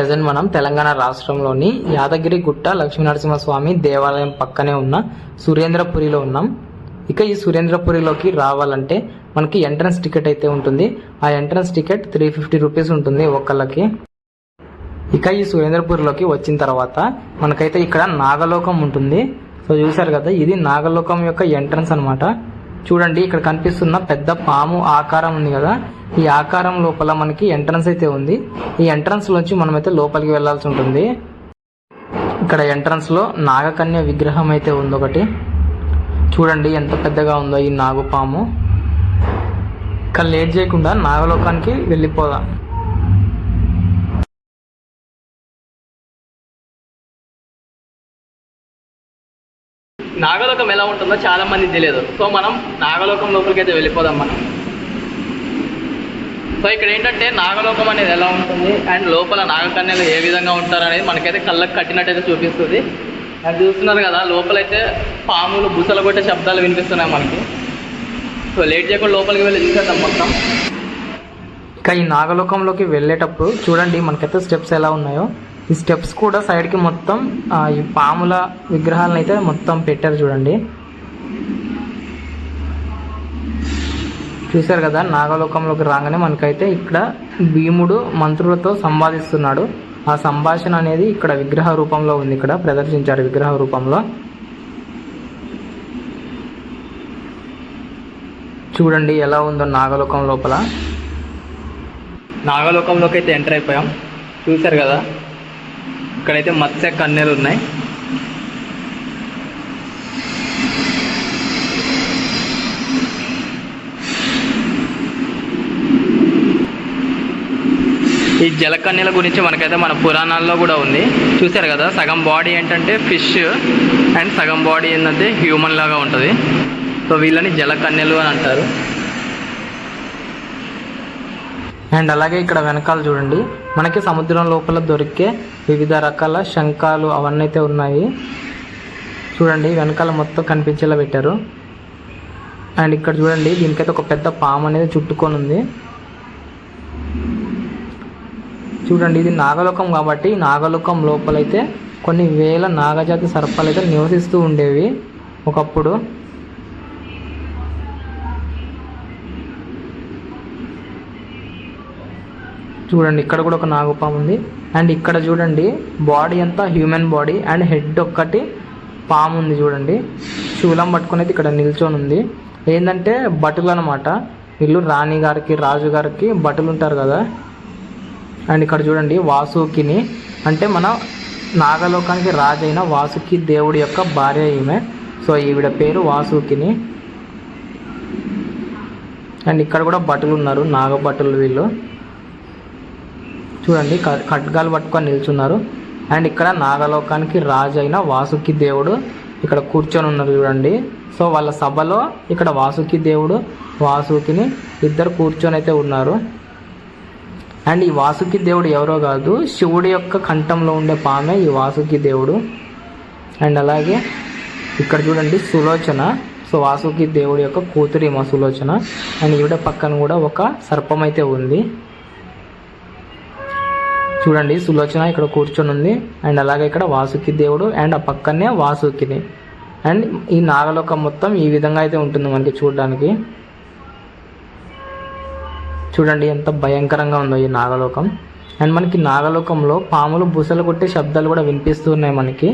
Present మనం తెలంగాణ రాష్ట్రంలోని యాదగిరి గుట్ట లక్ష్మీనరసింహస్వామి దేవాలయం పక్కనే ఉన్న సురేంద్రపురిలో ఉన్నాం. ఇక ఈ సురేంద్రపురిలోకి రావాలంటే మనకి ఎంట్రన్స్ టికెట్ అయితే ఉంటుంది. ఆ entrance ticket three fifty rupees ఉంటుంది ఒకళ్ళకి ఇక ఈ సురేంద్రపూర్లోకి వచ్చిన తర్వాత మనకైతే ఇక్కడ నాగలోకం ఉంటుంది. సో చూసారు కదా ఇది నాగలోకం యొక్క ఎంట్రన్స్ అనమాట చూడండి ఇక్కడ కనిపిస్తున్న పెద్ద పాము ఆకారం ఉంది కదా. ఈ ఆకారం లోపల మనకి ఎంట్రన్స్ అయితే ఉంది. ఈ ఎంట్రన్స్ నుంచి మనమైతే లోపలికి వెళ్ళాల్సి ఉంటుంది. ఇక్కడ ఎంట్రన్స్లో నాగకన్య విగ్రహం అయితే ఉంది ఒకటి చూడండి ఎంత పెద్దగా ఉందో ఈ నాగుపాము ఇక్కడ లేట్ చేయకుండా నాగలోకానికి వెళ్ళిపోదాం. నాగలోకం ఎలా ఉంటుందో చాలా మంది తెలియదు. సో మనం నాగలోకం లోపలికి అయితే వెళ్ళిపోదాం మనం. సో ఇక్కడ ఏంటంటే నాగలోకం అనేది ఎలా ఉంటుంది? అండ్ లోపల నాగకన్యలు ఏ విధంగా ఉంటారు అనేది మనకైతే కళ్ళకు కట్టినట్టయితే చూపిస్తుంది. అది చూస్తున్నారు కదా లోపలైతే పాములు బుసలు కొట్టే శబ్దాలు వినిపిస్తున్నాయి మనకి. సో లేట్ చేయకుండా లోపలికి వెళ్ళి చూసేద్దాం మొత్తం. ఇక ఈ నాగలోకంలోకి వెళ్ళేటప్పుడు చూడండి మనకైతే స్టెప్స్ ఎలా ఉన్నాయో. ఈ స్టెప్స్ కూడా సైడ్కి మొత్తం ఈ పాముల విగ్రహాలను అయితే మొత్తం పెట్టారు చూడండి. చూశారు కదా నాగలోకంలోకి రాగానే మనకైతే ఇక్కడ భీముడు మంత్రులతో సంవాదిస్తున్నాడు ఆ సంభాషణ అనేది ఇక్కడ విగ్రహ రూపంలో ఉంది ఇక్కడ ప్రదర్శించారు విగ్రహ రూపంలో. చూడండి ఎలా ఉందో నాగలోకం లోపల. నాగలోకంలోకి అయితే ఎంటర్ అయిపోయాం. చూశారు కదా? ఇక్కడైతే మత్స్య కన్నెలు ఉన్నాయి. ఈ జలకన్నెల గురించి మనకైతే మన పురాణాల్లో కూడా ఉంది. చూశారు కదా సగం బాడీ ఏంటంటే ఫిష్ అండ్ సగం బాడీ ఏంటంటే హ్యూమన్ లాగా ఉంటుంది. సో వీళ్ళని జలకన్నెలు అని అంటారు. అండ్ అలాగే ఇక్కడ వెనకాల చూడండి. మనకి సముద్రం లోపల దొరికే వివిధ రకాల శంఖాలు అవన్నీ అయితే ఉన్నాయి. చూడండి వెనకాల మొత్తం కనిపించేలా పెట్టారు. అండ్ ఇక్కడ చూడండి దీనికైతే ఒక పెద్ద పాము అనేది చుట్టుకొని ఉంది. చూడండి ఇది నాగలోకం కాబట్టి నాగలోకం లోపలైతే కొన్ని వేల నాగజాతి సర్పాలు అయితే నివసిస్తూ ఉండేవి ఒకప్పుడు. చూడండి ఇక్కడ కూడా ఒక నాగపాము ఉంది. అండ్ ఇక్కడ చూడండి బాడీ అంతా హ్యూమన్ బాడీ అండ్ హెడ్ ఒక్కటి పాము ఉంది చూడండి. శూలం పట్టుకుని అయితే ఇక్కడ నిల్చొని ఉంది. ఏంటంటే బటులు అనమాట వీళ్ళు రాణి గారికి రాజు గారికి భటులు ఉంటారు కదా. అండ్ ఇక్కడ చూడండి వాసుకిని. అంటే మన నాగలోకానికి రాజు అయిన వాసుకి దేవుడి యొక్క భార్య ఈమె. సో ఈవిడ పేరు వాసుకిని. అండ్ ఇక్కడ కూడా బటులు ఉన్నారు నాగ వీళ్ళు. చూడండి ఖడ్గాలు పట్టుకొని నిల్చున్నారు. అండ్ ఇక్కడ నాగలోకానికి రాజు అయిన వాసుకి దేవుడు ఇక్కడ కూర్చొని ఉన్నారు చూడండి. సో వాళ్ళ సభలో ఇక్కడ వాసుకి దేవుడు వాసుకిని ఇద్దరు కూర్చొని అయితే ఉన్నారు. అండ్ ఈ వాసుకి దేవుడు ఎవరో కాదు శివుడి యొక్క కంఠంలో ఉండే పామే ఈ వాసుకి దేవుడు. అండ్ అలాగే ఇక్కడ చూడండి సులోచన. సో వాసుకి దేవుడి యొక్క కూతురి మా సులోచన. అండ్ ఈవిడ పక్కన కూడా ఒక సర్పం అయితే ఉంది. చూడండి సులోచన ఇక్కడ కూర్చొని ఉంది అండ్ అలాగే ఇక్కడ వాసుకి దేవుడు అండ్ ఆ పక్కనే వాసుకిని. అండ్ ఈ నాగలోకం మొత్తం ఈ విధంగా అయితే ఉంటుంది మనకి చూడడానికి. చూడండి ఎంత భయంకరంగా ఉందో ఈ నాగలోకం. అండ్ మనకి నాగలోకంలో పాములు బుసలు కొట్టే శబ్దాలు కూడా వినిపిస్తూ ఉన్నాయి మనకి.